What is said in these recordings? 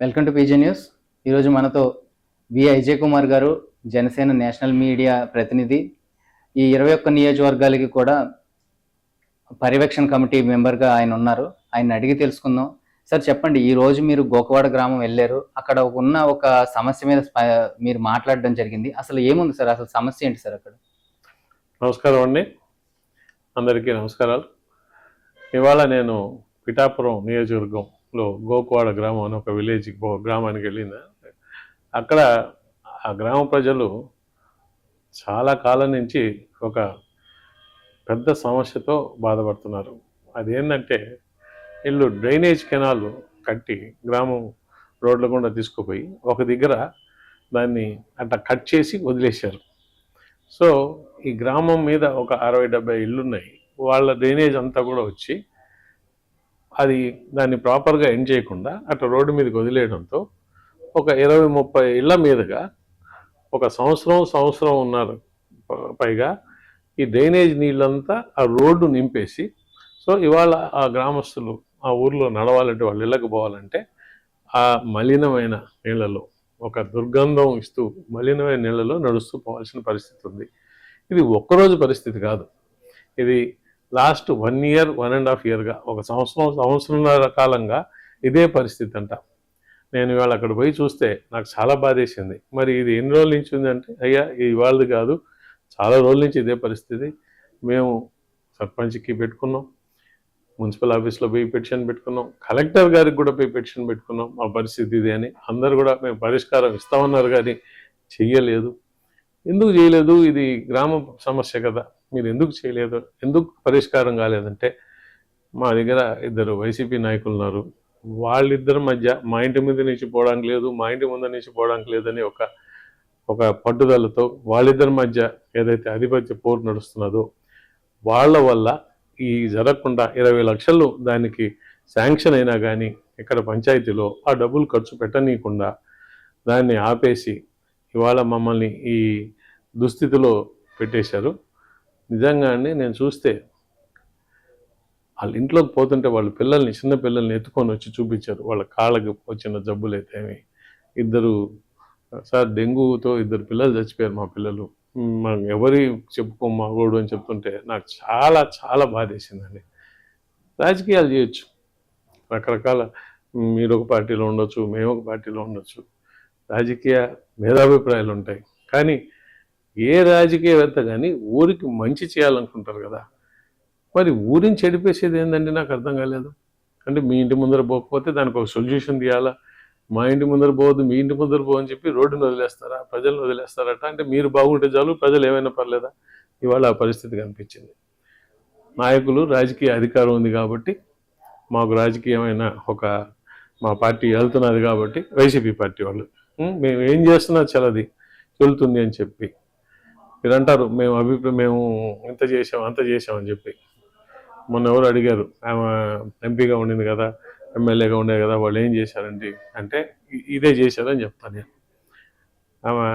Welcome to PG news. ఈరోజు మనతో వి అజయ్ కుమార్ గారు జనసేన నేషనల్ మీడియా ప్రతినిధి. ఈ ఇరవై ఒక్క నియోజకవర్గాలకి కూడా పర్యవేక్షణ కమిటీ మెంబర్గా ఆయన ఉన్నారు. ఆయన అడిగి తెలుసుకుందాం. సార్ చెప్పండి ఈ రోజు మీరు గోకవాడ గ్రామం వెళ్ళారు. అక్కడ ఉన్న ఒక సమస్య మీద మీరు మాట్లాడడం జరిగింది. అసలు ఏముంది సార్? అసలు సమస్య ఏంటి సార్ అక్కడ? నమస్కారం అండి. అందరికీ నమస్కారాలు. ఇవాళ నేను పిఠాపురం లో గోకువాడ గ్రామం అని ఒక విలేజ్ గ్రామానికి వెళ్ళింది? అక్కడ ఆ గ్రామ ప్రజలు చాలా కాలం నుంచి ఒక పెద్ద సమస్యతో బాధపడుతున్నారు. అదేంటంటే వీళ్ళు డ్రైనేజ్ కెనాల్ కట్టి గ్రామం రోడ్ల గుండా తీసుకుపోయి ఒక దగ్గర దాన్ని అట్లా కట్ చేసి వదిలేశారు. సో ఈ గ్రామం మీద ఒక అరవై డెబ్బై ఇళ్ళు ఉన్నాయి. వాళ్ళ డ్రైనేజ్ అంతా కూడా వచ్చి అది దాన్ని ప్రాపర్గా ఎండ్ చేయకుండా అట్లా రోడ్డు మీదకి వదిలేయడంతో ఒక ఇరవై ముప్పై ఇళ్ళ మీదుగా ఒక సంవత్సరం సంవత్సరం ఉన్నారు. పైగా ఈ డ్రైనేజ్ నీళ్ళంతా ఆ రోడ్డు నింపేసి సో ఇవాళ ఆ గ్రామస్తులు ఆ ఊర్లో నడవాలంటే వాళ్ళు ఇళ్ళకి పోవాలంటే ఆ మలినమైన నీళ్ళలో ఒక దుర్గంధం ఇస్తూ మలినమైన నీళ్ళలో నడుస్తూ పోవాల్సిన పరిస్థితి ఉంది. ఇది ఒక్కరోజు పరిస్థితి కాదు. ఇది last one year one and half ఇయర్గా ఒక సంవత్సరం సంవత్సరంన్నర కాలంగా ఇదే పరిస్థితి అంట నేను ఇవాళ అక్కడ పోయి చూస్తే నాకు చాలా బాధేసింది. మరి ఇది ఎన్ని రోజుల నుంచి ఉందంటే అయ్యా ఇది ఇవాళది కాదు. చాలా రోజుల నుంచి ఇదే పరిస్థితి. మేము సర్పంచ్కి పెట్టుకున్నాం. మున్సిపల్ ఆఫీస్లో పోయి పెటిషన్ పెట్టుకున్నాం. కలెక్టర్ గారికి కూడా పోయి పెటిషన్ పెట్టుకున్నాం. మా పరిస్థితి ఇది అని. అందరు కూడా మేము పరిష్కారం ఇస్తామన్నారు కానీ చెయ్యలేదు. ఎందుకు చేయలేదు ఇది గ్రామ సమస్య కదా. మీరు ఎందుకు చేయలేదు? ఎందుకు పరిష్కారం కాలేదంటే మా దగ్గర ఇద్దరు వైసీపీ నాయకులు ఉన్నారు. వాళ్ళిద్దరి మధ్య మా ఇంటి మీద నుంచి పోవడానికి లేదు మా ఇంటి ముందు నుంచి పోవడానికి లేదని ఒక ఒక పట్టుదలతో వాళ్ళిద్దరి మధ్య ఏదైతే ఆధిపత్య పోరు నడుస్తున్నదో వాళ్ళ వల్ల ఈ జరగకుండా ఇరవై లక్షలు దానికి శాంక్షన్ అయినా కానీ ఇక్కడ పంచాయతీలో ఆ డబ్బులు ఖర్చు పెట్టనీయకుండా దాన్ని ఆపేసి ఇవాళ మమ్మల్ని ఈ దుస్థితిలో పెట్టేశారు. నిజంగా అండి నేను చూస్తే వాళ్ళ ఇంట్లోకి పోతుంటే వాళ్ళ పిల్లల్ని చిన్న పిల్లల్ని ఎత్తుకొని వచ్చి చూపించారు. వాళ్ళ కాళ్ళకి వచ్చిన జబ్బులు అయితే ఇద్దరు సార్ డెంగ్యూతో ఇద్దరు పిల్లలు చచ్చిపోయారు మా పిల్లలు. మనం ఎవరి చెప్పుకో మా గోడు అని చెప్తుంటే నాకు చాలా చాలా బాధేసిందండి. రాజకీయాలు చేయొచ్చు. రకరకాల మీరు ఒక పార్టీలో ఉండొచ్చు మేము ఒక పార్టీలో ఉండొచ్చు. రాజకీయ భేదాభిప్రాయాలు ఉంటాయి. కానీ ఏ రాజకీయవేత్త కానీ ఊరికి మంచి చేయాలనుకుంటారు కదా. మరి ఊరిని చెడిపేసేది ఏందండి నాకు అర్థం కాలేదు. అంటే మీ ఇంటి ముందర పోకపోతే దానికి ఒక సొల్యూషన్ తీయాలా? మా ఇంటి ముందర పోవద్దు మీ ఇంటి ముందర పో అని చెప్పి రోడ్డును వదిలేస్తారా? ప్రజలను వదిలేస్తారట? అంటే మీరు బాగుంటే చాలు ప్రజలు ఏమైనా పర్లేదా? ఇవాళ ఆ పరిస్థితి కనిపించింది. నాయకులు రాజకీయ అధికారం ఉంది కాబట్టి మాకు రాజకీయమైన ఒక మా పార్టీ వెళ్తున్నది కాబట్టి వైసీపీ పార్టీ వాళ్ళు మేము ఏం చేస్తున్నా చలది చెల్లుతుంది అని చెప్పి మీరు అంటారు మేము అభిప్రాయం మేము ఇంత చేసాం అంత చేసామని చెప్పి. మొన్న ఎవరు అడిగారు ఆమె ఎంపీగా ఉండింది కదా ఎమ్మెల్యేగా ఉండేది కదా వాళ్ళు ఏం చేశారండి? అంటే ఇదే చేశారని చెప్తాను నేను. ఆమె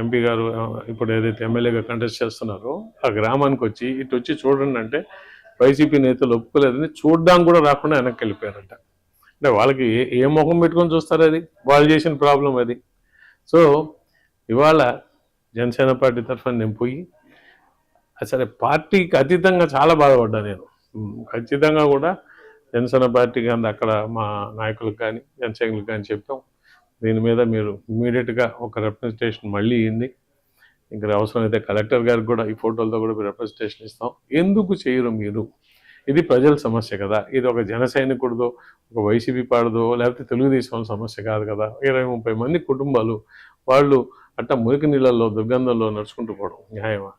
ఎంపీ గారు ఇప్పుడు ఏదైతే ఎమ్మెల్యేగా కంటెస్ట్ చేస్తున్నారో ఆ గ్రామానికి వచ్చి ఇటు వచ్చి చూడండి అంటే వైసీపీ నేతలు ఒప్పుకోలేదని చూడడానికి కూడా రాకుండా వెనక్కి వెళ్ళిపోయారంట. అంటే వాళ్ళకి ఏ ఏ ముఖం పెట్టుకొని చూస్తారు అది? వాళ్ళు చేసిన ప్రాబ్లం అది. సో ఇవాళ జనసేన పార్టీ తరఫున నేను పోయి సరే పార్టీకి అతీతంగా చాలా బాధపడ్డా నేను. ఖచ్చితంగా కూడా జనసేన పార్టీ కానీ అక్కడ మా నాయకులకు కానీ జనసైనికులకు కానీ చెప్పాం దీని మీద మీరు ఇమీడియట్గా ఒక రిప్రజెంటేషన్ మళ్ళీ ఇవ్వండి ఇంకా అవసరమైతే కలెక్టర్ గారికి కూడా ఈ ఫోటోలతో కూడా మీరు రిప్రజెంటేషన్ ఇస్తాం. ఎందుకు చేయరు మీరు? ఇది ప్రజల సమస్య కదా. ఇది ఒక జన సైనికుడిదో ఒక వైసీపీ పాడదో లేకపోతే తెలుగుదేశం సమస్య కాదు కదా. ఇరవై ముప్పై మంది కుటుంబాలు వాళ్ళు అట్ట మురికి నీళ్ళల్లో దుర్గంధంలో నడుచుకుంటూ పోవడం న్యాయమా?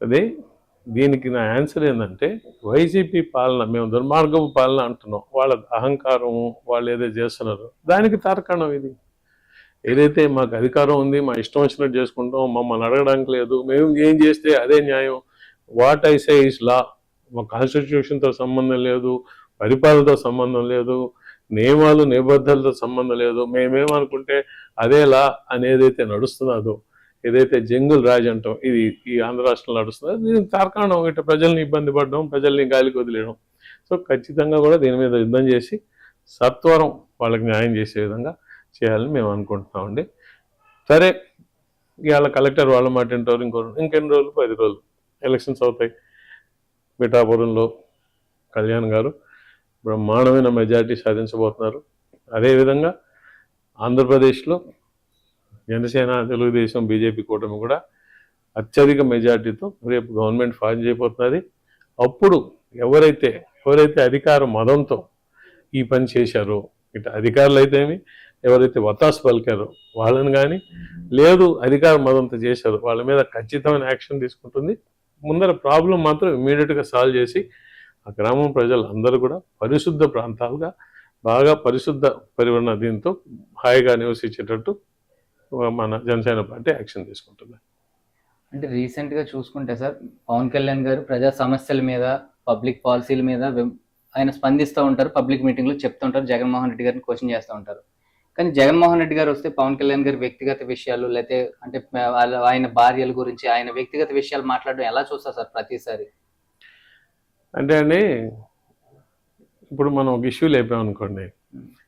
అదే దీనికి నా ఆన్సర్ ఏంటంటే వైసీపీ పాలన మేము దుర్మార్గపు పాలన అంటున్నాం. వాళ్ళ అహంకారము వాళ్ళు ఏదో చేస్తున్నారు. దానికి తారకణం ఇది. ఏదైతే మాకు అధికారం ఉంది మా ఇష్టం వచ్చినట్టు చేసుకుంటాం మమ్మల్ని అడగడానికి లేదు మేము ఏం చేస్తే అదే న్యాయం. What I say is law మా కాన్స్టిట్యూషన్తో సంబంధం లేదు పరిపాలనతో సంబంధం లేదు. నియమాలు నిబద్ధతలతో సంబంధం లేదు మేమేమనుకుంటే అదేలా అనేదైతే నడుస్తున్నదో ఏదైతే జంగుల్ రాజ్ అంటాం ఇది ఈ ఆంధ్ర రాష్ట్రంలో నడుస్తుందో దీనికి తార్కాణం ఇట్లా ప్రజల్ని ఇబ్బంది పడడం ప్రజల్ని గాలికి వదిలేయడం. సో ఖచ్చితంగా కూడా దీని మీద యుద్ధం చేసి సత్వరం వాళ్ళకి న్యాయం చేసే విధంగా చేయాలని మేము అనుకుంటున్నామండి సరే ఇవాళ కలెక్టర్ వాళ్ళ మాట ఇంటారు ఇంకో ఇంకెన్ని రోజులు? పది రోజులు. ఎలక్షన్స్ అవుతాయి. పిఠాపురంలో కళ్యాణ్ గారు బ్రహ్మాండమైన మెజారిటీ సాధించబోతున్నారు. అదేవిధంగా ఆంధ్రప్రదేశ్లో జనసేన తెలుగుదేశం బీజేపీ కూటమి కూడా అత్యధిక మెజార్టీతో రేపు గవర్నమెంట్ ఫామ్ చేయబోతున్నది. అప్పుడు ఎవరైతే ఎవరైతే అధికార మదంతో ఈ పని చేశారో ఇటు అధికారులు అయితేమి ఎవరైతే వత్తాసు పలికారో వాళ్ళని కానీ లేదు అధికార మదంతో చేశారో వాళ్ళ మీద ఖచ్చితమైన యాక్షన్ తీసుకుంటుంది. ముందర ప్రాబ్లం మాత్రం ఇమీడియట్గా సాల్వ్ చేసి ఆ గ్రామం ప్రజలు అందరూ కూడా పరిశుద్ధ ప్రాంతాలుగా బాగా పరిశుద్ధ పరివరణ దీంతో హాయిగా నివసించేటట్టు మన జనసేన పార్టీ యాక్షన్ తీసుకుంటుంది. అంటే రీసెంట్గా చూసుకుంటే సార్ పవన్ కళ్యాణ్ గారు ప్రజా సమస్యల మీద పబ్లిక్ పాలసీల మీద ఆయన స్పందిస్తూ ఉంటారు పబ్లిక్ మీటింగ్లో చెప్తూ ఉంటారు జగన్మోహన్ రెడ్డి గారిని క్వశ్చన్ చేస్తూ ఉంటారు. కానీ జగన్మోహన్ రెడ్డి గారు వస్తే పవన్ కళ్యాణ్ గారి వ్యక్తిగత విషయాలు లేకపోతే అంటే వాళ్ళ ఆయన భార్యల గురించి ఆయన వ్యక్తిగత విషయాలు మాట్లాడడం ఎలా చూస్తారు సార్ ప్రతిసారి? అంటే అండి ఇప్పుడు మనం ఒక ఇష్యూ లేపామనుకోండి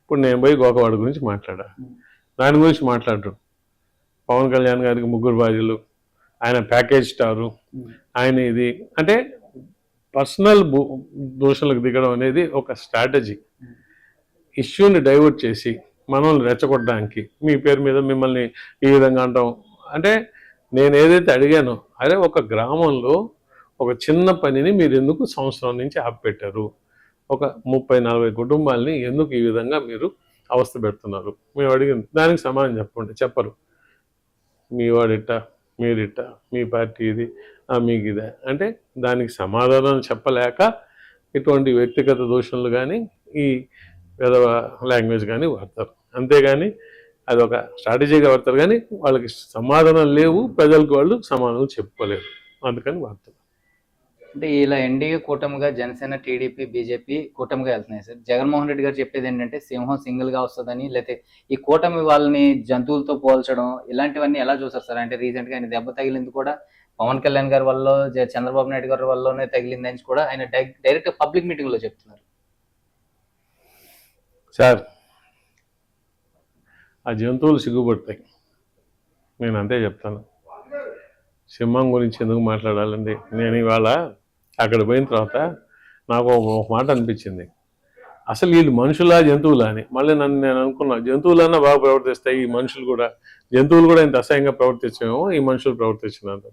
ఇప్పుడు నేను పోయి గోకవాడ గురించి మాట్లాడా? దాని గురించి మాట్లాడరు. పవన్ కళ్యాణ్ గారికి ముగ్గురు భార్యలు ఆయన ప్యాకేజ్ స్టారు ఆయన ఇది. అంటే పర్సనల్ దోషాలకు దిగడం అనేది ఒక స్ట్రాటజీ. ఇష్యూని డైవర్ట్ చేసి మనల్ని రెచ్చగొట్టడానికి మీ పేరు మీద మిమ్మల్ని ఈ విధంగా అంటాం. అంటే నేను ఏదైతే అడిగానో అదే ఒక గ్రామంలో ఒక చిన్న పనిని మీరు ఎందుకు సంవత్సరం నుంచి ఆపిపెట్టారు? ఒక ముప్పై నలభై కుటుంబాలని ఎందుకు ఈ విధంగా మీరు అవస్థ పెడుతున్నారు? మేము అడిగింది. దానికి సమాధానం చెప్పండి. చెప్పరు. మీ వాడిట్ట మీరిట్ట మీ పార్టీ ఇది ఆ, మీకు ఇదే. అంటే దానికి సమాధానం చెప్పలేక ఇటువంటి వ్యక్తిగత దూషణలు కానీ ఈ విధవ లాంగ్వేజ్ కానీ వాడతారు. అంతేగాని అది ఒక స్ట్రాటజీగా వాడతారు కానీ వాళ్ళకి సమాధానం లేవు. ప్రజలకు వాళ్ళు సమాధానం చెప్పుకోలేరు. అందుకని వాడతారు. అంటే ఇలా ఎన్డీఏ కూటమిగా జనసేన టీడీపీ బీజేపీ కూటమిగా వెళ్తున్నాయి సార్. జగన్మోహన్ రెడ్డి గారు చెప్పేది ఏంటంటే సింహం సింగిల్గా వస్తుందని లేకపోతే ఈ కూటమి వాళ్ళని జంతువులతో పోల్చడం ఇలాంటివన్నీ ఎలా చూస్తారు సార్? అంటే రీసెంట్గా ఆయన దెబ్బ తగిలింది కూడా పవన్ కళ్యాణ్ గారి వల్ల జ- చంద్రబాబు నాయుడు గారి వల్లనే తగిలిందని కూడా ఆయన డైరెక్ట్ పబ్లిక్ మీటింగ్లో చెప్తున్నారు. సార్ ఆ జంతువులు సిగ్గుపడతాయి. నేను అంతే చెప్తాను. సింహం గురించి ఎందుకు మాట్లాడాలండి? నేను ఇవాళ అక్కడ పోయిన తర్వాత నాకు ఒక మాట అనిపించింది. అసలు వీళ్ళు మనుషులా జంతువులా అని. మళ్ళీ నన్ను నేను అనుకున్నా జంతువులన్నా బాగా ప్రవర్తిస్తాయి ఈ మనుషులు కూడా. జంతువులు కూడా ఇంత అసహ్యంగా ప్రవర్తించామో ఈ మనుషులు ప్రవర్తించినంత.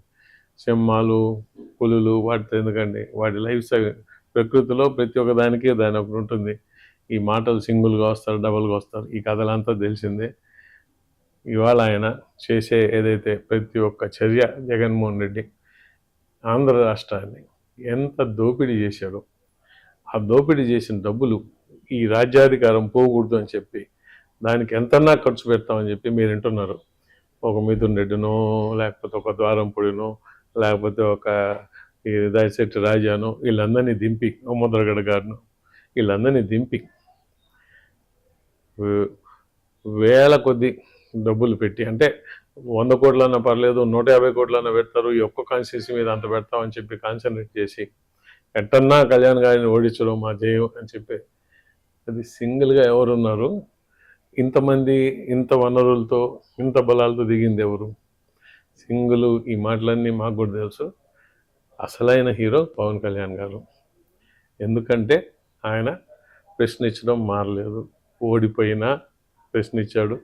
సింహాలు పులులు వాటితో ఎందుకండి? వాటి లైఫ్ స్టైల్ ప్రకృతిలో ప్రతి ఒక్క దానికి దాని ఒకటి ఉంటుంది. ఈ మాటలు సింగిల్గా వస్తారు డబుల్గా వస్తారు. ఈ కథలంతా తెలిసిందే. ఇవాళ ఆయన చేసే ఏదైతే ప్రతి ఒక్క చర్య జగన్మోహన్ రెడ్డి ఆంధ్ర రాష్ట్రాన్ని ఎంత దోపిడీ చేశాడో. ఆ దోపిడీ చేసిన డబ్బులు ఈ రాజ్యాధికారం పోకూడదు అని చెప్పి దానికి ఎంతన్నా ఖర్చు పెడతామని చెప్పి మీరు వింటున్నారు. ఒక మిథున్ రెడ్డినో లేకపోతే ఒక ద్వారంపొడినో లేకపోతే ఒక ఈ దాశెట్టి రాజానో వీళ్ళందరినీ దింపి ఓ ముద్రగడ గారిను వీళ్ళందరినీ దింపి వేల కొద్ది డబ్బులు పెట్టి అంటే వంద కోట్లన్నా పర్లేదు నూట యాభై కోట్లన్నా పెడతారు ఈ ఒక్క కాన్స్టిట్యూన్సీ మీద అంత పెడతామని చెప్పి కాన్సన్ట్రేట్ చేసి ఎట్టన్నా కళ్యాణ్ గారిని ఓడించడం మా జయం అని చెప్పి అది సింగిల్గా ఎవరున్నారు? ఇంతమంది ఇంత వనరులతో ఇంత బలాలతో దిగింది ఎవరు? సింగిల్ ఈ మాటలన్నీ మాకు కూడా తెలుసు. అసలైన హీరో పవన్ కళ్యాణ్ గారు. ఎందుకంటే ఆయన ప్రశ్నించడం మారలేదు. ఓడిపోయినా ప్రశ్నించాడు.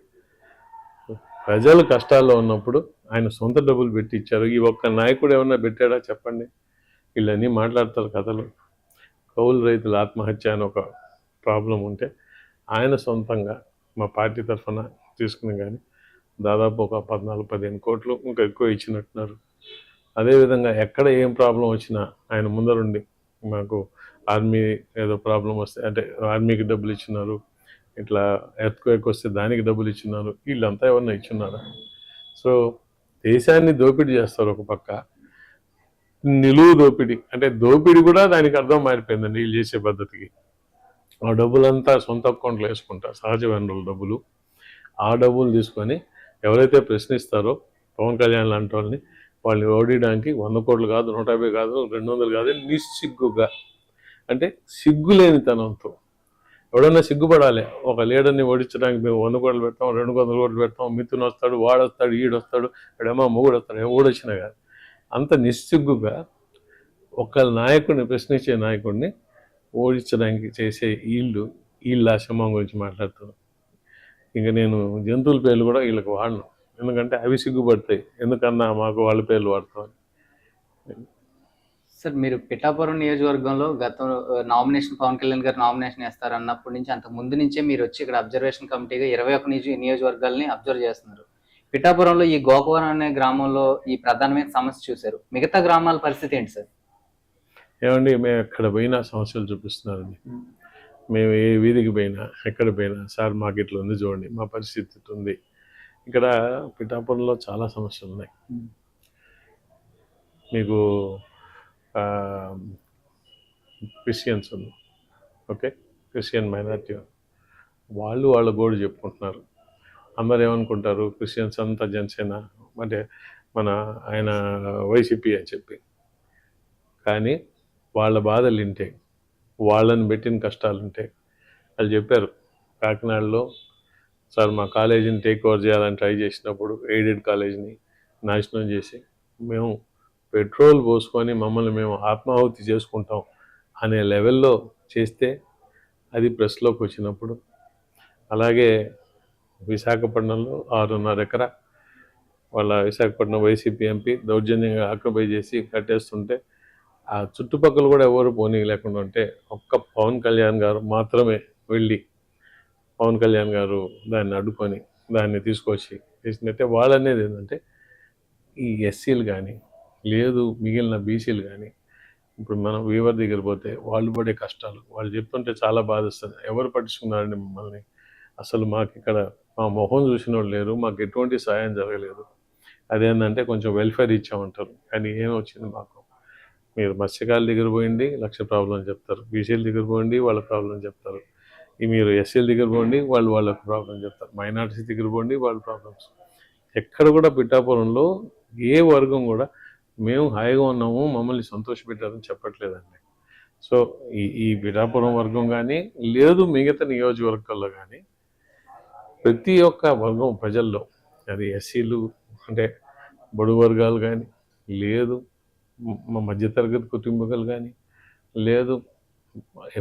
ప్రజలు కష్టాల్లో ఉన్నప్పుడు ఆయన సొంత డబ్బులు పెట్టి ఇచ్చారు ఈ ఒక్క నాయకుడు ఏమన్నా పెట్టాడా చెప్పండి? వీళ్ళన్నీ మాట్లాడతారు కథలు. కౌలు రైతుల ఆత్మహత్య అని ఒక ప్రాబ్లం ఉంటే ఆయన సొంతంగా మా పార్టీ తరఫున తీసుకుని కానీ దాదాపు ఒక పద్నాలుగు పదిహేను కోట్లు ఇంకా ఎక్కువ ఇచ్చినట్టున్నారు. అదేవిధంగా ఎక్కడ ఏం ప్రాబ్లం వచ్చినా ఆయన ముందరుండి మాకు ఆర్మీ ఏదో ప్రాబ్లం వస్తే అంటే ఆర్మీకి డబ్బులు ఇచ్చినారు. ఇట్లా ఎర్త్క్వేక్ వస్తే దానికి డబ్బులు ఇచ్చినారు వీళ్ళంతా ఏమన్నా ఇచ్చున్నారా సో దేశాన్ని దోపిడీ చేస్తారు ఒక పక్క. నిలువు దోపిడీ అంటే దోపిడీ కూడా దానికి అర్థం మారిపోయిందండి వీళ్ళు చేసే పద్ధతికి. ఆ డబ్బులంతా సొంత అకౌంట్లో వేసుకుంటారు సహజ వనరుల డబ్బులు. ఆ డబ్బులు తీసుకొని ఎవరైతే ప్రశ్నిస్తారో పవన్ కళ్యాణ్ లాంటి వాళ్ళని వాళ్ళని ఓడియడానికి వంద కోట్లు కాదు నూట యాభై కాదు రెండు వందలు కాదు నిస్సిగ్గుగా. అంటే సిగ్గులేనితనంతో. ఎవడన్నా సిగ్గుపడాలి. ఒక లీడర్ని ఓడించడానికి మేము వంద కోట్లు పెడతాం రెండు వందల కోట్లు పెడతాం మిత్రుని వస్తాడు వాడొస్తాడు ఈడు వస్తాడు ఇక్కడేమో మొగుడు వస్తాడు ఏమో ఓడొచ్చినా కాదు. అంత నిస్సిగ్గుగా ఒక నాయకుడిని ప్రశ్నించే నాయకుడిని ఓడించడానికి చేసే వీళ్ళు వీళ్ళ ఆశ్రమం గురించి మాట్లాడుతున్నాను ఇంకా నేను జంతువుల పేర్లు కూడా వీళ్ళకి వాడను. ఎందుకంటే అవి సిగ్గుపడతాయి. ఎందుకన్నా మాకు వాళ్ళ పేర్లు వాడతాం సార్ మీరు పిఠాపురం నియోజకవర్గంలో గతం నామినేషన్ పవన్ కళ్యాణ్ గారు నామినేషన్ వేస్తారు అన్నప్పటి నుంచి అంతకు ముందు నుంచే మీరు వచ్చి ఇక్కడ అబ్జర్వేషన్ కమిటీగా ఇరవై ఒక్క నియోజ నియోజకవర్గాల్ని అబ్జర్వ్ చేస్తున్నారు. పిఠాపురంలో ఈ గోకవరం అనే గ్రామంలో ఈ ప్రధానమైన సమస్య చూశారు. మిగతా గ్రామాల పరిస్థితి ఏంటి సార్? ఏమండి మేము ఎక్కడ పోయినా సమస్యలు చూపిస్తున్నారండి. మేము. ఏ వీధికి పోయినా ఎక్కడ పోయినా సార్ మాకు ఇట్లా ఉంది చూడండి మా పరిస్థితి ఉంది. ఇక్కడ పిఠాపురంలో చాలా సమస్యలు ఉన్నాయి. మీకు క్రిస్టియన్స్ ఉంది ఓకే క్రిస్టియన్ మైనారిటీ వాళ్ళు వాళ్ళ గోడు చెప్పుకుంటున్నారు. అందరు ఏమనుకుంటారు? క్రిస్టియన్స్ అంతా జనసేన. అంటే మన ఆయన వైసీపీ అని చెప్పి. కానీ వాళ్ళ బాధలు వింటే వాళ్ళని పెట్టిన కష్టాలు ఉంటే వాళ్ళు చెప్పారు కాకినాడలో సార్ మా కాలేజీని టేక్ ఓవర్ చేయాలని ట్రై చేసినప్పుడు ఎయిడెడ్ కాలేజీని నాశనం చేసి మేము పెట్రోల్ పోసుకొని మమ్మల్ని మేము ఆత్మాహుతి చేసుకుంటాం అనే లెవెల్లో చేస్తే అది ప్రెస్లోకి వచ్చినప్పుడు. అలాగే విశాఖపట్నంలో ఆరున్నర ఎకరా వాళ్ళ విశాఖపట్నం వైసీపీ ఎంపీ దౌర్జన్యంగా ఆక్యుపై చేసి కట్టేస్తుంటే ఆ చుట్టుపక్కల కూడా ఎవరు పోనీ లేకుండా ఉంటే ఒక్క పవన్ కళ్యాణ్ గారు మాత్రమే వెళ్ళి పవన్ కళ్యాణ్ గారు దాన్ని అడ్డుకొని దాన్ని తీసుకొచ్చి చేసినట్టే వాళ్ళనేది ఏంటంటే ఈ ఎస్సీలు కానీ లేదు మిగిలిన బీసీలు కానీ ఇప్పుడు మనం వీవర్ దగ్గర పోతే వాళ్ళు పడే కష్టాలు వాళ్ళు చెప్తుంటే చాలా బాధిస్తుంది. ఎవరు పట్టించుకున్నారండి మమ్మల్ని? అసలు మాకు ఇక్కడ మా మొహం చూసిన వాళ్ళు లేరు మాకు ఎటువంటి సాయం జరగలేదు. అదేంటంటే కొంచెం వెల్ఫేర్ ఇచ్చామంటారు. కానీ ఏమొచ్చింది మాకు? మీరు మత్స్యకారుల దగ్గర పోయింది లక్ష ప్రాబ్లం చెప్తారు. బీసీల దగ్గర పోయింది వాళ్ళ ప్రాబ్లం చెప్తారు. ఈ మీరు ఎస్సీల దగ్గర పోండి వాళ్ళు వాళ్ళ ప్రాబ్లం చెప్తారు. మైనార్టీస్ దగ్గర పోండి వాళ్ళ ప్రాబ్లమ్స్. ఎక్కడ కూడా పిఠాపురంలో ఏ వర్గం కూడా మేము హాయిగా ఉన్నాము మమ్మల్ని సంతోషపెట్టారని చెప్పట్లేదండి. సో ఈ ఈ పిఠాపురం వర్గం కానీ లేదు మిగతా నియోజకవర్గాల్లో కానీ ప్రతి ఒక్క వర్గం ప్రజల్లో అది ఎస్సీలు అంటే బడు వర్గాలు కానీ లేదు మా మధ్యతరగతి కుటుంబీకులు కానీ లేదు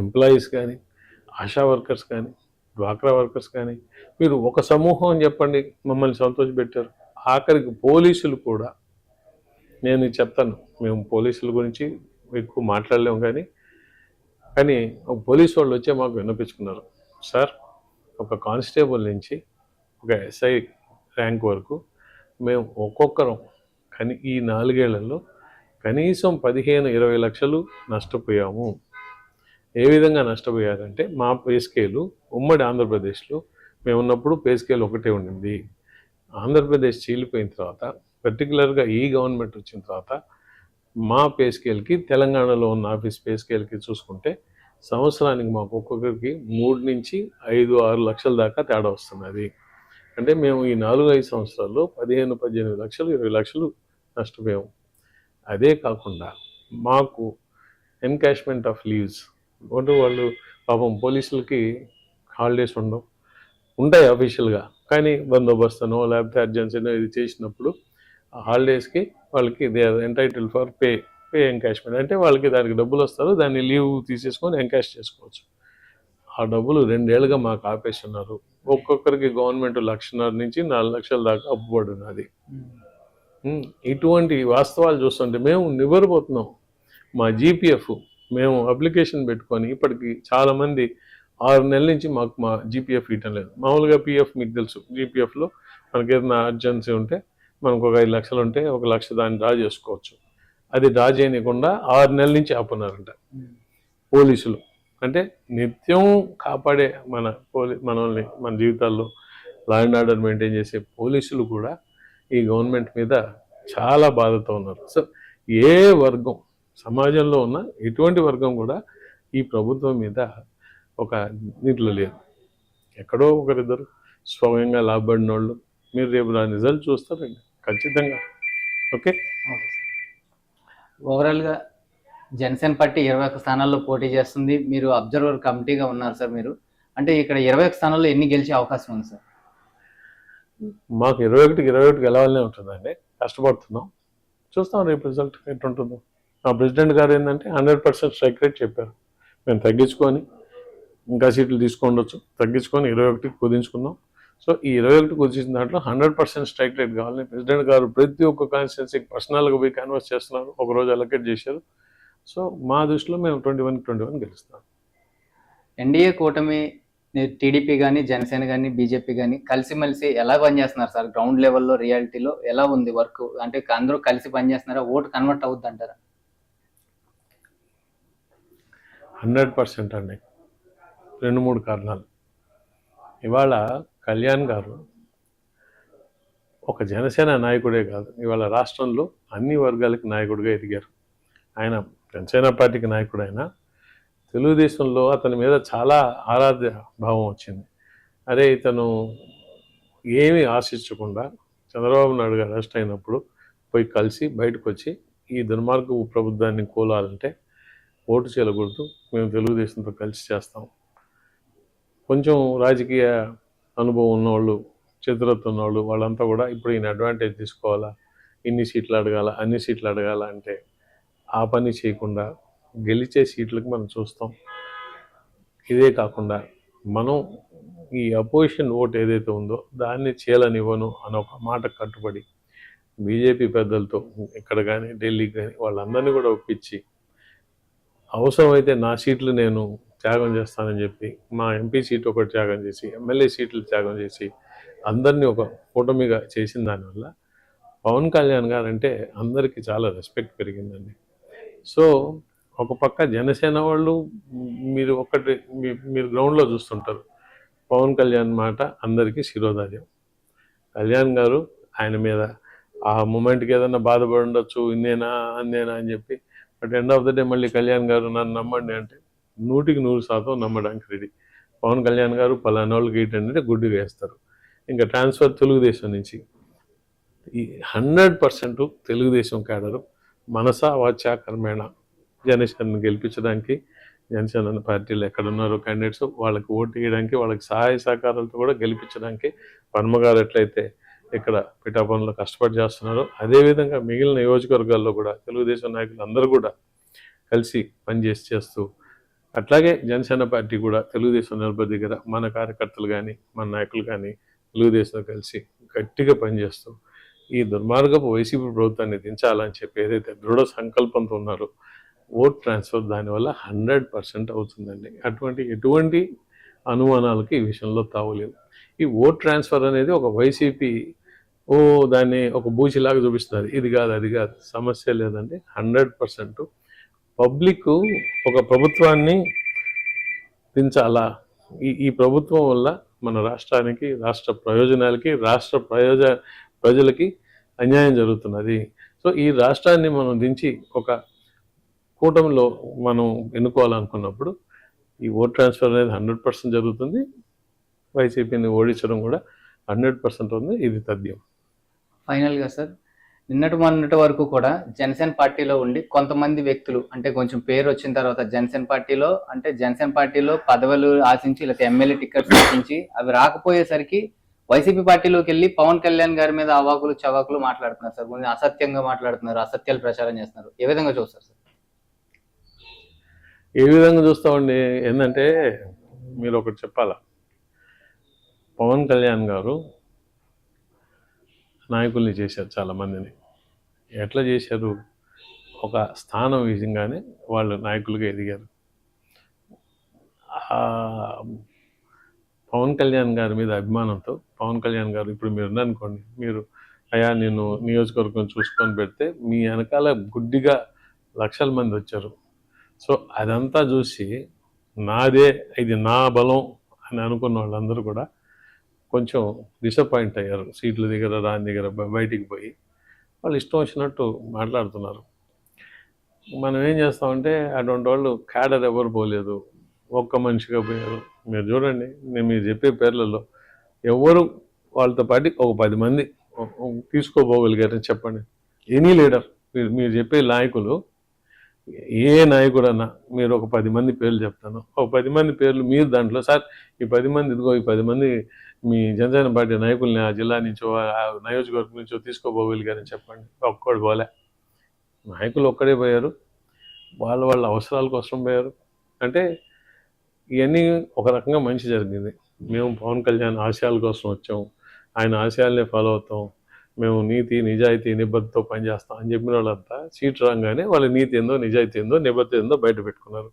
ఎంప్లాయీస్ కానీ ఆశా వర్కర్స్ కానీ డ్వాక్రా వర్కర్స్ కానీ మీరు ఒక సమూహం అని చెప్పండి మమ్మల్ని సంతోషపెట్టారు. ఆఖరికి పోలీసులు కూడా నేను చెప్తాను. మేము పోలీసుల గురించి ఎక్కువ మాట్లాడలేము కానీ కానీ ఒక పోలీసు వాళ్ళు వచ్చే మాకు విన్నపించుకున్నారు. సార్ ఒక కానిస్టేబుల్ నుంచి ఒక ఎస్ఐ ర్యాంక్ వరకు మేము ఒక్కొక్కరం కని ఈ నాలుగేళ్ళలో కనీసం పదిహేను ఇరవై లక్షలు నష్టపోయాము. ఏ విధంగా నష్టపోయారంటే మా పే స్కేలు ఉమ్మడి ఆంధ్రప్రదేశ్లో మేము ఉన్నప్పుడు పే స్కేల్ ఒకటే ఉండింది. ఆంధ్రప్రదేశ్ చీలిపోయిన తర్వాత పర్టికులర్గా ఈ గవర్నమెంట్ వచ్చిన తర్వాత మా పే స్కేల్కి తెలంగాణలో ఉన్న ఆఫీస్ పే స్కేల్కి చూసుకుంటే సంవత్సరానికి మాకు ఒక్కొక్కరికి మూడు నుంచి ఐదు ఆరు లక్షల దాకా తేడా వస్తున్నది. అంటే మేము ఈ నాలుగు ఐదు సంవత్సరాల్లో పదిహేను పద్దెనిమిది లక్షలు ఇరవై లక్షలు నష్టపోయాము అదే కాకుండా మాకు ఎన్కాష్మెంట్ ఆఫ్ లీవ్స్ అంటే వాళ్ళు పాపం పోలీసులకి హాలిడేస్ ఉండవు. ఉంటాయి అఫీషియల్గా కానీ బందోబస్తునో లేకపోతే అర్జెన్సీనో ఇది చేసినప్పుడు హాలిడేస్కి వాళ్ళకి they are entitle for pay pay encashment అంటే వాళ్ళకి దానికి డబ్బులు వస్తారు దాన్ని లీవ్ తీసేసుకొని ఎంకాష్ చేసుకోవచ్చు. ఆ డబ్బులు రెండేళ్ళుగా మాకు ఆపేస్తున్నారు. ఒక్కొక్కరికి గవర్నమెంట్ లక్షన్నర నుంచి నాలుగు లక్షల దాకా అప్పుబడి ఉన్నది. ఉమ్, ఇటువంటి వాస్తవాలు చూస్తుంటే మేము నివ్వరిపోతున్నాం. మా జీపీఎఫ్ మేము అప్లికేషన్ పెట్టుకొని ఇప్పటికి చాలామంది ఆరు నెలల నుంచి మాకు మా జీపీఎఫ్ ఇవ్వటం లేదు. మామూలుగా పీఎఫ్ మీకు తెలుసు. జీపీఎఫ్లో మనకి ఏదైనా అర్జెన్సీ ఉంటే మనకు ఒక ఐదు లక్షలు ఉంటే ఒక లక్ష దాన్ని డ్రా చేసుకోవచ్చు. అది డ్రా చేయనికుండా ఆరు నెలల నుంచి ఆపున్నారంట. పోలీసులు. అంటే నిత్యం కాపాడే మన పోలీ మనల్ని మన జీవితాల్లో లా అండ్ ఆర్డర్ మెయింటైన్ చేసే పోలీసులు కూడా ఈ గవర్నమెంట్ మీద చాలా బాధతో ఉన్నారు. సో ఏ వర్గం సమాజంలో ఉన్న ఎటువంటి వర్గం కూడా ఈ ప్రభుత్వం మీద ఒక నీటిలో లేదు ఎక్కడో ఒకరిద్దరు స్వయంగా లాభపడిన వాళ్ళు మీరు రేపు నా రిజల్ట్ చూస్తారండి. ఖచ్చితంగా. ఓకే? Okay sir. ఓవరాల్గా జనసేన పార్టీ ఇరవై ఒక్క స్థానాల్లో పోటీ చేస్తుంది. మీరు అబ్జర్వర్ కమిటీగా ఉన్నారు సార్ మీరు. అంటే ఇక్కడ ఇరవై ఒక స్థానాల్లో ఎన్ని గెలిచే అవకాశం ఉంది సార్? మాకు ఇరవై ఒకటికి ఇరవై ఒకటికి వెళ్ళాలనే ఉంటుందండి. కష్టపడుతున్నాం. చూస్తాం రేపు రిజల్ట్ ఎట్లుంటుందో మా ప్రెసిడెంట్ గారు ఏంటంటే హండ్రెడ్ పర్సెంట్ స్ట్రైక్ రేట్ చెప్పారు. మేము తగ్గించుకొని ఇంకా సీట్లు తీసుకుండొచ్చు తగ్గించుకొని ఇరవై ఒకటికి కుదించుకున్నాం. సో ఈ ఇరవై ఒకటి కుదించిన దాంట్లో హండ్రెడ్ పర్సెంట్ స్ట్రైక్ రేట్ కావాలని ప్రెసిడెంట్ గారు ప్రతి ఒక్క కాన్స్టిట్యున్సీకి పర్సనల్గా పోయి కన్వర్స్ చేస్తున్నారు. ఒక రోజు అలొకేట్ చేశారు. సో మా దృష్టిలో మేము ట్వంటీ వన్ ట్వంటీ వన్ గెలుస్తాం. ఎన్డీఏ కూటమి టీడీపీ కానీ జనసేన కానీ బీజేపీ కానీ కలిసిమెలిసి ఎలా పనిచేస్తున్నారు సార్? గ్రౌండ్ లెవెల్లో రియాలిటీలో ఎలా ఉంది వర్క్? అంటే అందరూ కలిసి పనిచేస్తున్నారా ఓటు కన్వర్ట్ అవుద్ది అంటారా? హండ్రెడ్ పర్సెంట్ అండి. రెండు మూడు కారణాలు. ఇవాళ కళ్యాణ్ గారు ఒక జనసేన నాయకుడే కాదు. ఇవాళ రాష్ట్రంలో అన్ని వర్గాలకి నాయకుడిగా ఎదిగారు. ఆయన జనసేన పార్టీకి నాయకుడైనా తెలుగుదేశంలో అతని మీద చాలా ఆరాధ్య భావం వచ్చింది. అరే ఇతను ఏమీ ఆశించకుండా చంద్రబాబు నాయుడు గారు అరెస్ట్ అయినప్పుడు పోయి కలిసి బయటకు వచ్చి ఈ దుర్మార్గపు ప్రభుత్వాన్ని కూలాలంటే ఓటు చేయకూడదు మేము తెలుగుదేశంతో కలిసి చేస్తాం. కొంచెం రాజకీయ అనుభవం ఉన్నవాళ్ళు చతురత్వం ఉన్నవాళ్ళు వాళ్ళంతా కూడా ఇప్పుడు ఈయన అడ్వాంటేజ్ తీసుకోవాలా? ఇన్ని సీట్లు అడగాల? అన్ని సీట్లు అడగాల అంటే ఆ పని చేయకుండా గెలిచే సీట్లకు మనం చూస్తాం. ఇదే కాకుండా మనం ఈ అపోజిషన్ ఓట్ ఏదైతే ఉందో దాన్ని చేయాలనివ్వను అని ఒక మాట కట్టుబడి బీజేపీ పెద్దలతో ఇక్కడ కానీ ఢిల్లీకి కానీ వాళ్ళందరినీ కూడా ఒప్పించి అవసరమైతే నా సీట్లు నేను త్యాగం చేస్తానని చెప్పి మా ఎంపీ సీట్ ఒకటి త్యాగం చేసి ఎమ్మెల్యే సీట్లు త్యాగం చేసి అందరినీ ఒక కూటమిగా చేసిన దానివల్ల పవన్ కళ్యాణ్ గారు అంటే అందరికీ చాలా రెస్పెక్ట్ పెరిగిందండి. సో ఒక పక్క జనసేన వాళ్ళు మీరు ఒకటి మీ- మీరు గ్రౌండ్లో చూస్తుంటారు. పవన్ కళ్యాణ్ మాట అందరికీ శిరోధార్యం. కళ్యాణ్ గారు ఆయన మీద ఆ మూమెంట్కి ఏదైనా బాధపడి ఉండొచ్చు ఇన్నేనా అన్నేనా అని చెప్పి but end of the day మళ్ళీ కళ్యాణ్ గారు నన్ను నమ్మండి అంటే నూటికి నూరు శాతం నమ్మడానికి రెడీ. పవన్ కళ్యాణ్ గారు పలానా వాళ్ళకి ఏంటంటే గుడ్డు వేస్తారు. ఇంకా ట్రాన్స్ఫర్ తెలుగుదేశం నుంచి. ఈ హండ్రెడ్ పర్సెంట్ తెలుగుదేశం క్యాడరు మనసా వాచా కర్మేణ జనసేనను గెలిపించడానికి జనసేన పార్టీలు ఎక్కడ ఉన్నారో క్యాండిడేట్స్ వాళ్ళకి ఓటు వేయడానికి వాళ్ళకి సహాయ సహకారాలతో కూడా గెలిపించడానికి వర్మ గారు ఎట్లయితే ఇక్కడ పిఠాపురంలో కష్టపడి చేస్తున్నారో అదేవిధంగా మిగిలిన నియోజకవర్గాల్లో కూడా తెలుగుదేశం నాయకులు అందరూ కూడా కలిసి పనిచేసి చేస్తూ అట్లాగే జనసేన పార్టీ కూడా తెలుగుదేశం నిలబడి దగ్గర మన కార్యకర్తలు కానీ మన నాయకులు కానీ తెలుగుదేశంతో కలిసి గట్టిగా పనిచేస్తూ ఈ దుర్మార్గపు వైసీపీ ప్రభుత్వాన్ని దించాలని చెప్పి ఏదైతే దృఢ సంకల్పంతో ఉన్నారో ఓట్ ట్రాన్స్ఫర్ దానివల్ల హండ్రెడ్ పర్సెంట్ అవుతుందండి. అటువంటి ఎటువంటి అనుమానాలకి ఈ విషయంలో తావులేదు ఈ ఓట్ ట్రాన్స్ఫర్ అనేది ఒక వైసీపీ ఓ దాన్ని ఒక బూచిలాగా చూపిస్తున్నారు. ఇది కాదు అది కాదు సమస్య లేదండి. హండ్రెడ్ పర్సెంట్ పబ్లిక్ ఒక ప్రభుత్వాన్ని దించాలా ఈ ఈ ప్రభుత్వం వల్ల మన రాష్ట్రానికి రాష్ట్ర ప్రయోజనాలకి రాష్ట్ర ప్రయోజ ప్రజలకి అన్యాయం జరుగుతున్నది. సో ఈ రాష్ట్రాన్ని మనం దించి ఒక కూటమిలో మనం ఎన్నుకోవాలనుకున్నప్పుడు ఈ ఓట్ ట్రాన్స్ఫర్ అనేది హండ్రెడ్ పర్సెంట్ జరుగుతుంది. వైసీపీని ఓడించడం కూడా హండ్రెడ్ పర్సెంట్ ఉంది. ఇది తథ్యం. ఫైనల్గా సార్ నిన్నటి మొన్నటి వరకు కూడా జనసేన పార్టీలో ఉండి కొంతమంది వ్యక్తులు అంటే కొంచెం పేరు వచ్చిన తర్వాత జనసేన పార్టీలో అంటే జనసేన పార్టీలో పదవులు ఆశించి లేకపోతే ఎమ్మెల్యే టికెట్స్ ఆశించి అవి రాకపోయేసరికి వైసీపీ పార్టీలోకి వెళ్ళి పవన్ కళ్యాణ్ గారి మీద అవాకులు చవాకులు మాట్లాడుతున్నారు సార్. కొంచెం అసత్యంగా మాట్లాడుతున్నారు అసత్యాలు ప్రచారం చేస్తున్నారు. ఏ విధంగా చూస్తారు సార్? ఏ విధంగా చూస్తామండి? ఏంటంటే మీరు ఒకటి చెప్పాలా? పవన్ కళ్యాణ్ గారు నాయకుల్ని చేశారు చాలామందిని. ఎట్లా చేశారు? ఒక స్థానం విధంగానే వాళ్ళు నాయకులుగా ఎదిగారు. పవన్ కళ్యాణ్ గారి మీద అభిమానంతో పవన్ కళ్యాణ్ గారు ఇప్పుడు మీరు ఉన్నారనుకోండి మీరు అయా నేను నియోజకవర్గం చూసుకొని పెడితే మీ వెనకాల గుడ్డిగా లక్షల మంది వచ్చారు. సో అదంతా చూసి నాదే ఇది నా బలం అని అనుకున్న వాళ్ళందరూ కూడా కొంచెం డిసప్పాయింట్ అయ్యారు. సీట్ల దగ్గర దాని దగ్గర బయటికి పోయి. వాళ్ళు ఇష్టం వచ్చినట్టు మాట్లాడుతున్నారు. మనం ఏం చేస్తామంటే అటువంటి వాళ్ళు క్యాడర్ ఎవరు పోలేదు. ఒక్క మనిషిగా పోయారు. మీరు చూడండి నేను మీరు చెప్పే పేర్లలో ఎవరు వాళ్ళతో పాటు ఒక పది మంది ఒ- తీసుకోపోగలిగారని చెప్పండి. ఎనీ లీడర్ మీరు మీరు చెప్పే నాయకులు ఏ నాయకుడన్నా మీరు ఒక పది మంది పేర్లు చెప్తాను. ఒక పది మంది పేర్లు మీరు దాంట్లో సార్ ఈ పది మంది ఇదిగో ఈ పది మంది మీ జనసేన పార్టీ నాయకుల్ని ఆ జిల్లా నుంచో ఆ నియోజకవర్గం నుంచో తీసుకోబోగలిగారని చెప్పండి. ఒక్కడు పోలే. నాయకులు ఒక్కడే పోయారు. వాళ్ళ వాళ్ళ అవసరాల కోసం పోయారు. అంటే ఇవన్నీ ఒక రకంగా మంచి జరిగింది. మేము పవన్ కళ్యాణ్ ఆశయాల కోసం వచ్చాం. ఆయన ఆశయాలనే ఫాలో అవుతాం. మేము నీతి నిజాయితీ నిబద్ధతో పనిచేస్తాం అని చెప్పిన వాళ్ళంతా సీట్ రాగానే వాళ్ళ నీతి ఏందో నిజాయితీ ఏందో నిబద్ధత ఏందో బయట పెట్టుకున్నారు.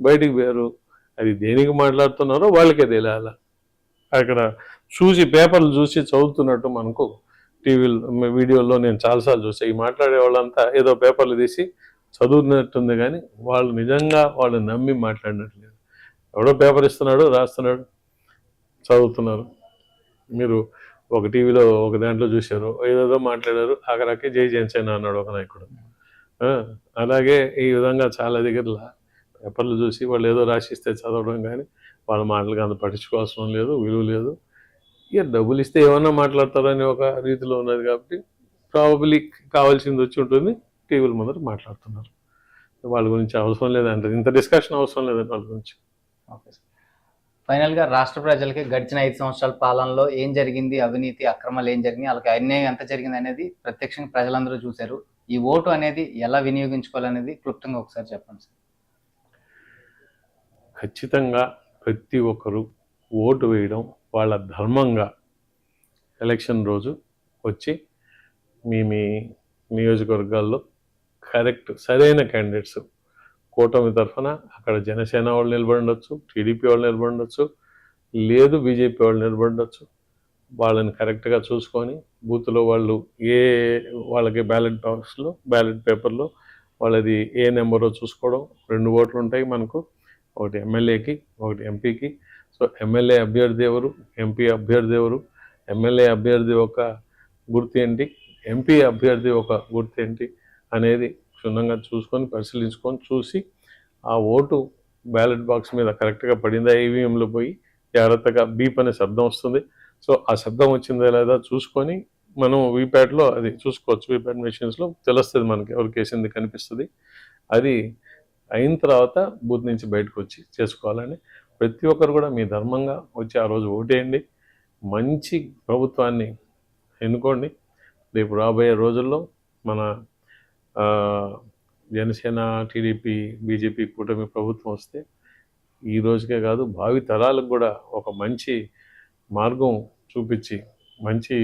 బయటికి పోయారు. అది దేనికి మాట్లాడుతున్నారో వాళ్ళకే తెలియాలా. అక్కడ చూసి పేపర్లు చూసి చదువుతున్నట్టు మనకు టీవీలో వీడియోలో నేను చాలాసార్లు చూసాను ఈ మాట్లాడే వాళ్ళంతా ఏదో పేపర్లు తీసి చదువుతున్నట్టుంది కానీ వాళ్ళు నిజంగా వాళ్ళు నమ్మి మాట్లాడినట్లేదు. ఎవడో పేపర్ ఇస్తున్నాడు రాస్తున్నాడు చదువుతున్నారు. మీరు ఒక టీవీలో ఒక దాంట్లో చూశారు ఏదేదో మాట్లాడారు ఆఖరాకి జై జనసేన అన్నాడు ఒక నాయకుడు. అలాగే ఈ విధంగా చాలా దగ్గర పేపర్లు చూసి వాళ్ళు ఏదో రాసిస్తే చదవడం కానీ వాళ్ళ మాటలకు అంత పట్టించుకోవాల్సిన లేదు విలువ లేదు. ఇక డబ్బులు ఇస్తే ఏమన్నా మాట్లాడతారని ఒక రీతిలో ఉన్నది కాబట్టి ప్రాబబ్లీ కావాల్సింది వచ్చి ఉంటుంది టీవీల ముందర మాట్లాడుతున్నారు. వాళ్ళ గురించి అవసరం లేదంటే ఇంత డిస్కషన్ అవసరం లేదండి వాళ్ళ గురించి. Okay sir. ఫైనల్గా రాష్ట్ర ప్రజలకి గడిచిన ఐదు సంవత్సరాల పాలనలో ఏం జరిగింది అవినీతి అక్రమాలు ఏం జరిగింది వాళ్ళకి అన్యాయం ఎంత జరిగింది అనేది ప్రత్యక్షంగా ప్రజలందరూ చూశారు. ఈ ఓటు అనేది ఎలా వినియోగించుకోవాలనేది క్లుప్తంగా ఒకసారి చెప్పండి సార్. ఖచ్చితంగా ప్రతి ఒక్కరు ఓటు వేయడం వాళ్ళ ధర్మంగా ఎలక్షన్ రోజు వచ్చి మీ మీ నియోజకవర్గాల్లో కరెక్ట్ సరైన క్యాండిడేట్స్ కూటమి తరఫున అక్కడ జనసేన వాళ్ళు నిలబడవచ్చు టీడీపీ వాళ్ళు నిలబడవచ్చు లేదు బీజేపీ వాళ్ళు నిలబడవచ్చు వాళ్ళని కరెక్ట్గా చూసుకొని బూత్లో వాళ్ళు ఏ వాళ్ళకి బ్యాలెట్ బాక్స్లో బ్యాలెట్ పేపర్లో వాళ్ళది ఏ నెంబరో చూసుకోవడం. రెండు ఓట్లు ఉంటాయి మనకు. ఒకటి ఎమ్మెల్యేకి ఒకటి ఎంపీకి. సో ఎమ్మెల్యే అభ్యర్థి ఎవరు? ఎంపీ అభ్యర్థి ఎవరు? ఎమ్మెల్యే అభ్యర్థి ఒక గుర్తు ఏంటి? ఎంపీ అభ్యర్థి ఒక గుర్తు ఏంటి అనేది క్షుణ్ణంగా చూసుకొని పరిశీలించుకొని చూసి ఆ ఓటు బ్యాలెట్ బాక్స్ మీద కరెక్ట్గా పడిందా? ఈవీఎంలో పోయి జాగ్రత్తగా బీప్ అనే శబ్దం వస్తుంది. సో ఆ శబ్దం వచ్చిందా లేదా చూసుకొని మనం వీప్యాట్లో అది చూసుకోవచ్చు. వీప్యాట్ మెషిన్స్లో తెలుస్తుంది మనకి ఎవరికి వేసింది కనిపిస్తుంది. అది అయిన తర్వాత బూత్ నుంచి బయటకు వచ్చి చేసుకోవాలని ప్రతి ఒక్కరు కూడా మీ ధర్మంగా వచ్చి ఆ రోజు ఓటేయండి. మంచి ప్రభుత్వాన్ని ఎన్నుకోండి. రేపు రాబోయే రోజుల్లో మన జనసేన టీడీపీ బీజేపీ కూటమి ప్రభుత్వం వస్తే ఈ రోజుకే కాదు భావి తరాలకు కూడా ఒక మంచి మార్గం చూపించి మంచి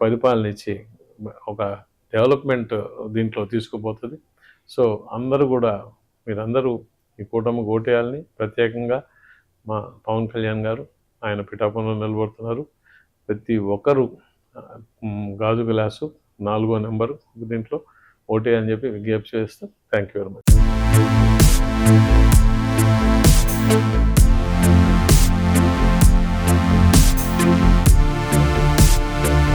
పరిపాలన ఇచ్చి ఒక డెవలప్మెంట్ దీంట్లో తీసుకుపోతుంది. సో అందరూ కూడా మీరందరూ ఈ కూటమి ఓటేయాలని ప్రత్యేకంగా మా పవన్ కళ్యాణ్ గారు ఆయన పిఠాపురంలో నిలబడుతున్నారు. ప్రతి ఒక్కరు గాజు గ్లాసు నాలుగో నెంబరు దీంట్లో ఓటే అని చెప్పి విజ్ఞప్తి చేస్తూ థ్యాంక్ యూ వెరీ మచ్.